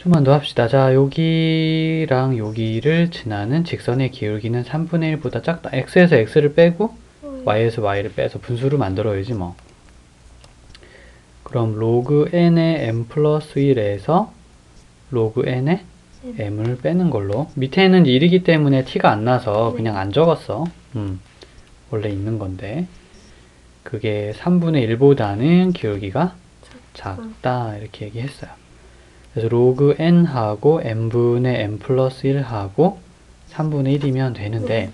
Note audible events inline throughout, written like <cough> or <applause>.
좀만 더 합시다. 자, 여기랑 여기를 지나는 직선의 기울기는 3분의 1보다 작다. x에서 x를 빼고 y에서 y를 빼서 분수를 만들어야지 뭐. 그럼 로그 n의 m 플러스 1에서 로그 n의 m을 빼는 걸로 밑에는 1이기 때문에 t가 안 나서 네. 그냥 안 적었어. 음, 원래 있는 건데 그게 3분의 1보다는 기울기가 작다 이렇게 얘기했어요. 그래서 로그 n하고 n분의 n 플러스 1하고 3분의 1이면 되는데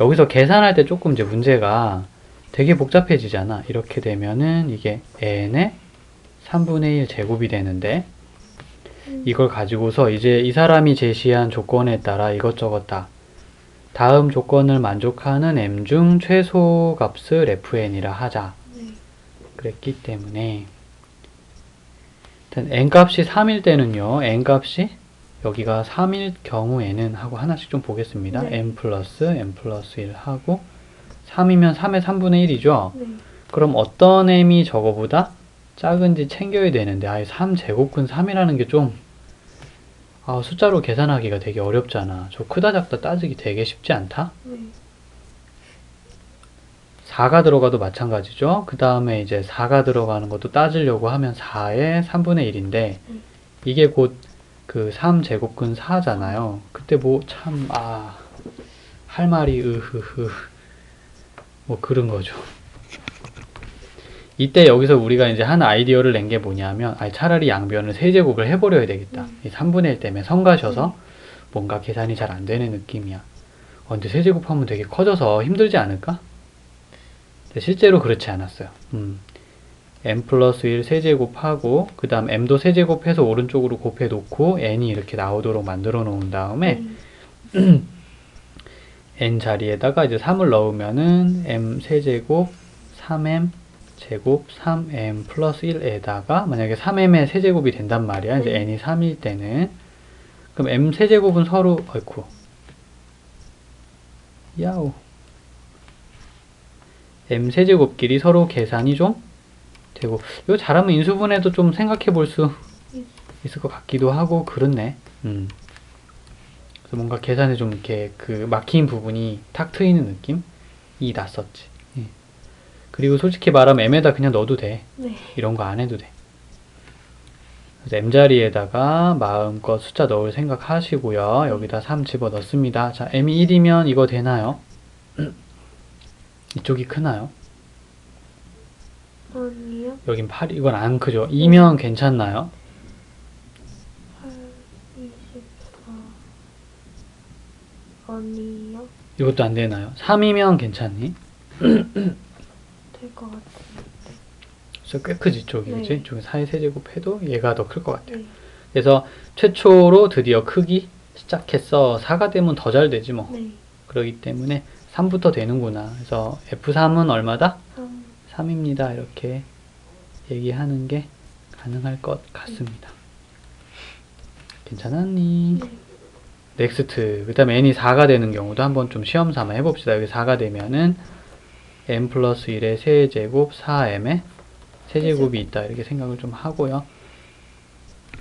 여기서 계산할 때 조금 이제 문제가 되게 복잡해지잖아. 이렇게 되면은 이게 n의 3분의 1 제곱이 되는데 이걸 가지고서 이제 이 사람이 제시한 조건에 따라 이것저것 다 다음 조건을 만족하는 m 중 최소 값을 fn이라 하자. 네. 그랬기 때문에 n 값이 3일 때는요. n 값이 여기가 3일 경우에는 하고 하나씩 좀 보겠습니다. 네. n 플러스 n 플러스 1 하고 3이면 3의 3분의 1이죠. 네. 그럼 어떤 m이 저거보다 작은지 챙겨야 되는데 아예 3제곱근 3이라는 게좀 아, 숫자로 계산하기가 되게 어렵잖아. 저 크다 작다 따지기 되게 쉽지 않다. 네. 4가 들어가도 마찬가지죠. 그 다음에 이제 4가 들어가는 것도 따지려고 하면 4의 3분의 1인데, 이게 곧 그 3제곱근 4잖아요. 그때 뭐 참, 아, 할 말이 으흐흐. 뭐 그런 거죠. 이때 여기서 우리가 이제 한 아이디어를 낸 게 뭐냐면, 아니, 차라리 양변을 세제곱을 해버려야 되겠다. 이 3분의 1 때문에 성가셔서 뭔가 계산이 잘 안 되는 느낌이야. 어, 근데 세제곱하면 되게 커져서 힘들지 않을까? 근데 실제로 그렇지 않았어요. 음. m 플러스 1 세제곱하고 그 다음 m도 세제곱해서 오른쪽으로 곱해 놓고 n이 이렇게 나오도록 만들어 놓은 다음에 네. n 자리에다가 이제 3을 넣으면은 m 세제곱 3m 제곱 3m 플러스 1에다가 만약에 3m의 세제곱이 된단 말이야. 이제 네. n이 3일 때는 그럼 m 세제곱은 서로 어이쿠 야오 m 세제곱끼리 서로 계산이 좀 되고 이거 잘하면 인수분해도 좀 생각해 볼 수 있을 것 같기도 하고 그렇네. 음. 그래서 뭔가 계산에 좀 이렇게 그 막힌 부분이 탁 트이는 느낌이 났었지. 예. 그리고 솔직히 말하면 m에다 그냥 넣어도 돼. 네. 이런 거 안 해도 돼. 그래서 m 자리에다가 마음껏 숫자 넣을 생각 하시고요. 여기다 3 집어 넣습니다. 자, m이 1이면 이거 되나요? 이쪽이 크나요? 아니요. 여긴 8, 이건 안 크죠? 2면 괜찮나요? 8, 24. 아니요. 이것도 안 되나요? 3이면 괜찮니? <clears throat> 될 것 같아요. 그래서 꽤 크지, 이쪽이. 네. 이쪽에 4의 세제곱 해도 얘가 더 클 것 같아요. 네. 그래서 최초로 드디어 크기 시작했어. 4가 되면 더 잘 되지 뭐. 네. 그러기 때문에 3부터 되는구나. 그래서 F3은 얼마다? 3. 3입니다. 이렇게 얘기하는 게 가능할 것 같습니다. 괜찮았니? 네. 넥스트. 그 다음에 n이 4가 되는 경우도 한번 좀 시험 삼아 해봅시다. 여기 4가 되면은 n 플러스 1의 세제곱 4m의 세제곱이 있다. 이렇게 생각을 좀 하고요.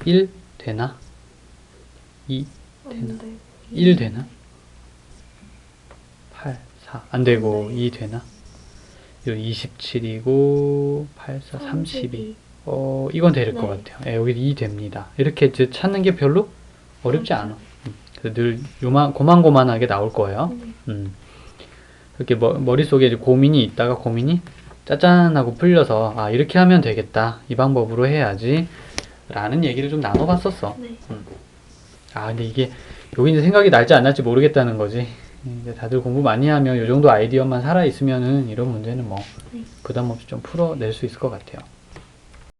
1 되나? 2 되나? 안 돼. 1 되나? 8, 4. 안 되고 네. 2 되나? 이거 27이고 8, 4, 32. 어, 이건 될것 네. 같아요. 예, 여기 2 됩니다. 이렇게 이제 찾는 게 별로 어렵지 맞아요. 않아. 음, 그래서 늘 요만, 고만고만하게 나올 거예요. 네. 음. 이렇게 머, 머릿속에 이제 고민이 있다가 고민이 짜잔 하고 풀려서 아, 이렇게 하면 되겠다. 이 방법으로 해야지. 라는 얘기를 좀 나눠봤었어. 네. 아, 근데 이게 여기 이제 생각이 날지 안 날지 모르겠다는 거지. 이제 다들 공부 많이 하면 요 정도 아이디어만 살아 있으면은 이런 문제는 뭐 네. 부담 없이 좀 풀어낼 수 있을 것 같아요.